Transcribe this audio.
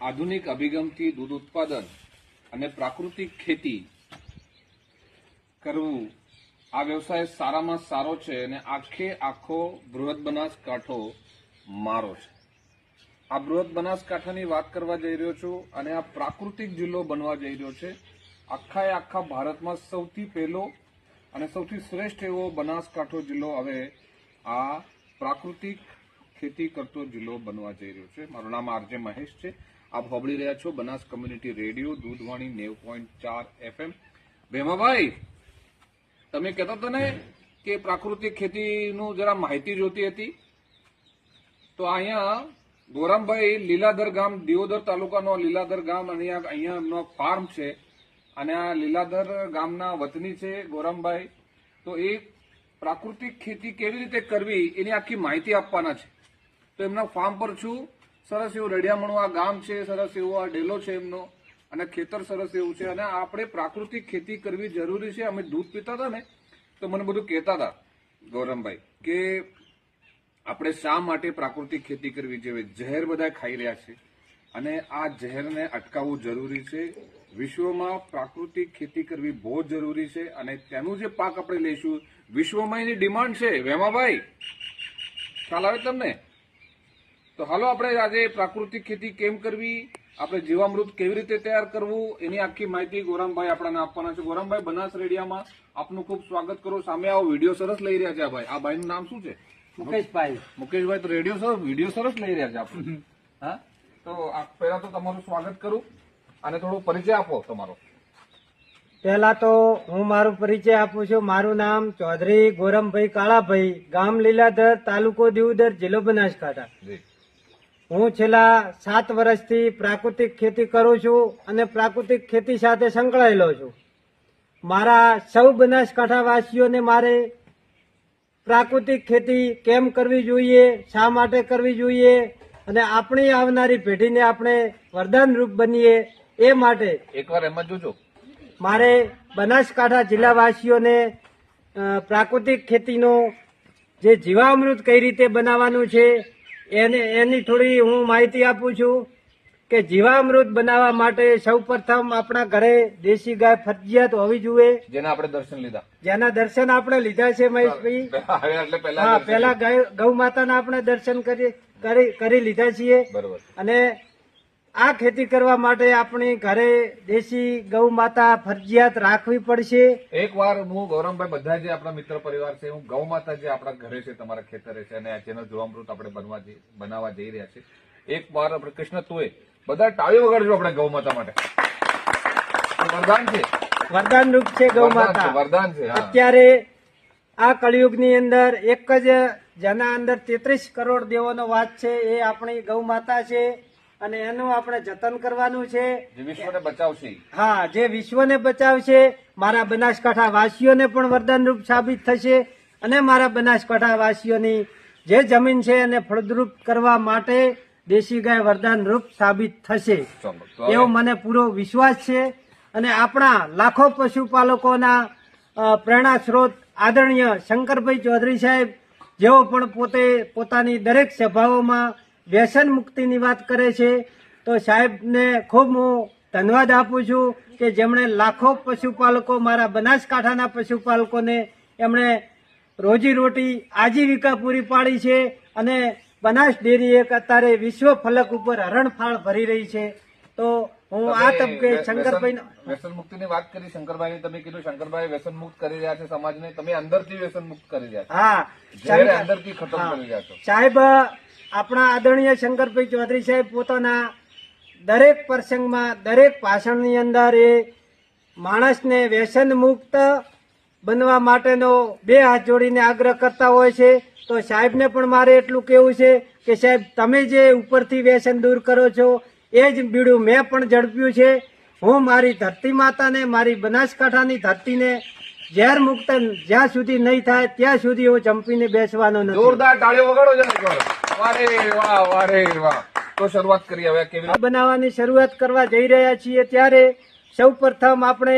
આધુનિક અભિગમથી દૂધ ઉત્પાદન અને પ્રાકૃતિક ખેતી કરવું. આ વ્યવસાય સારામાં સારો છે અને આખે આખો બૃહદ બનાસકાંઠો મારો છે. આ બૃહદ બનાસકાંઠાની વાત કરવા જઈ રહ્યો છું અને આ પ્રાકૃતિક જિલ્લો બનવા જઈ રહ્યો છે. આખા એ આખા ભારતમાં સૌથી પહેલો અને સૌથી શ્રેષ્ઠ એવો બનાસકાંઠો જિલ્લો હવે આ પ્રાકૃતિક ખેતી કરતો જિલ્લો બનવા જઈ રહ્યો છે. મારું નામ આરજે મહેશ છે. આપ હોબળી રહ્યા છો બનાસ કમ્યુનિટી રેડિયો, દૂધવાણી નેવ પોઈન્ટ ચાર એફએમ. ભેમાભાઈ, તમે કહેતા હતા ને કે પ્રાકૃતિક ખેતીનું જરા માહિતી જોતી હતી. તો અહીંયા ગોરામભાઈ લીલાધર ગામ, દિયોદર તાલુકાનો લીલાધર ગામ, અને અહીંયા એમનો ફાર્મ છે. અને આ લીલાધર ગામના વતની છે ગોરામભાઈ. તો એ પ્રાકૃતિક ખેતી કેવી રીતે કરવી, એની આખી માહિતી આપવાના છે. તો એમના ફાર્મ પર છું. સરસ એવું રડિયામણું આ ગામ છે, સરસ એવો આ ડેલો છે એમનો, અને ખેતર સરસ એવું છે, અને આપણે પ્રાકૃતિક ખેતી કરવી જરૂરી છે. અમે દૂધ પીતા હતા ને, તો મને બધું કહેતા હતા ગૌરમભાઈ કે આપણે શા માટે પ્રાકૃતિક ખેતી કરવી જોઈએ? ઝેર બધા ખાઈ રહ્યા છે, અને આ ઝેરને અટકાવવું જરૂરી છે. વિશ્વમાં પ્રાકૃતિક ખેતી કરવી બહુ જ જરૂરી છે, અને તેનું જે પાક આપણે લઈશું, વિશ્વમાં એની ડિમાન્ડ છે. વેમાભાઈ, ખ્યાલ આવે તમને? તો હાલો આપણે આજે પ્રાકૃતિક ખેતી કેમ કરવી? આપણે જીવામૃત કેવી રીતે તૈયાર કરવું? એની આખી માહિતી ગોરામભાઈ આપણને આપવાના છે. ગોરામભાઈ બનાસ રેડિયામાં આપનું ખૂબ સ્વાગત કરો. સામે આવો વીડિયો સરસ લઈ રહ્યા છે આ ભાઈ. આ ભાઈનું નામ શું છે? મુકેશભાઈ. મુકેશભાઈ તો રેડિયો સરસ વીડિયો સરસ લઈ રહ્યા છે આપણે. હા? તો પહેલા તો તમારું સ્વાગત કરું અને થોડો પરિચય આપો તમારો. પહેલા તો હું મારો પરિચય આપું છું. મારું નામ ચૌધરી ગોરમભાઈ કાળાભાઈ ગામ લીલાધર તાલુકો દીવદર જિલ્લો બનાસકાંઠા. હું છેલ્લા સાત વર્ષથી પ્રાકૃતિક ખેતી કરું છું અને પ્રાકૃતિક ખેતી સાથે સંકળાયેલો છું. મારા સૌ બનાસકાંઠાવાસીઓને મારે પ્રાકૃતિક ખેતી કેમ કરવી જોઈએ શા માટે કરવી જોઈએ અને આપણી આવનારી પેઢીને આપણે વરદાન રૂપ બનીએ એ માટે એકવાર એમ જોજો. મારે બનાસકાંઠા જિલ્લાવાસીઓને પ્રાકૃતિક ખેતીનો જે જીવામૃત કઈ રીતે બનાવવાનું છે એને એની થોડી હું માહિતી આપું છું કે જીવામૃત બનાવવા માટે સૌપ્રથમ આપણા ઘરે દેશી ગાય ફરજિયાત હોવી જોઈએ. જેના આપણે દર્શન લીધા. જેના દર્શન આપણે લીધા છે મહેશભાઈ. હા. પેલા ગૌ માતાના આપણે દર્શન કરી કરી કરી લીધા છીએ. બરોબર. અને આ ખેતી કરવા માટે આપણી ઘરે દેશી ગૌ માતા ફરજિયાત રાખવી પડશે. એક વાર હું ગૌરવભાઈ બધા જે આપણા મિત્ર પરિવાર છે હું ગૌ માતા જે આપણા ઘરે છે તમારા ખેતરે છે અને જેનો જીવામૃત આપણે બનવા બનાવવા જઈ રહ્યા છે એક વાર આપણે કૃષ્ણ તુએ બધા ટાળી વગાડજો આપણે ગૌ માતા માટે. વરદાન છે. વરદાન રૂપ છે ગૌ માતા. વરદાન છે અત્યારે આ કળિયુગની અંદર એક જ જેના અંદર તેત્રીસ કરોડ દેવોનો વાત છે એ આપણી ગૌ માતા છે. અને એનું આપણે જતન કરવાનું છે. જે વિશ્વને બચાવશે. હા જે વિશ્વને બચાવશે મારા બનાસકાંઠા વાસીઓને પણ વરદાનરૂપ સાબિત થશે અને મારા બનાસકાંઠા વાસીઓની જે જમીન છે એને ફળદ્રુપ કરવા માટે દેશી ગાય વરદાનરૂપ સાબિત થશે. એવો મને પૂરો વિશ્વાસ છે અને આપણા લાખો પશુપાલકોના પ્રેરણા સ્ત્રોત આદરણીય શંકરભાઈ ચૌધરી સાહેબ જેઓ પણ પોતે પોતાની દરેક સભાઓમાં વ્યસન મુક્તિની વાત કરે છે તો સાહેબને ખૂબ હું ધન્યવાદ આપું છું કે જેમણે લાખો પશુપાલકો મારા બનાસકાંઠાના પશુપાલકોને એમણે રોજીરોટી આજીવિકા પૂરી પાડી છે અને બનાસ ડેરી એક અત્યારે વિશ્વ ફલક ઉપર હરણફાળ ભરી રહી છે. તો હું આ તબકે શંકરભાઈ વ્યસન- મુક્તિ મુક્તિની વાત કરી શંકરભાઈ તમે કીધું શંકરભાઈ વ્યસન મુક્ત કરી રહ્યા છે સમાજને તમે અંદરથી વ્યસન મુક્ત કરી રહ્યા છો. હા શંકર- અંદરથી ખતમ હા. કરી રહ્યા છો. સાહેબ આપણા આદરણીય શંકરભાઈ ચૌધરી સાહેબ પોતાના દરેક પ્રસંગમાં, દરેક ભાષણની અંદર એ માણસને વ્યસન મુક્ત બનવા માટેનો બે હાથ જોડીને આગ્રહ કરતા હોય છે. તો સાહેબને પણ મારે એટલું કહેવું છે કે સાહેબ, તમે જે ઉપરથી વ્યસન દૂર કરો છો, એ જ બીડું મેં પણ ઝડપ્યું છે. હું મારી ધરતી માતાને, મારી બનાસકાંઠાની ધરતીને ઝેર મુક્ત, જ્યાં સુધી નહીં થાય, ત્યાં સુધી હું ચંપીને બેસવાનો નથી. જોરદાર તાળીઓ વગાડો વારે, વાહ વારે, વાહ તો શરૂઆત કરી હવે કેવી? બનાવવાની શરૂઆત કરવા જઈ રહ્યા છીએ ત્યારે સૌ પ્રથમ આપણે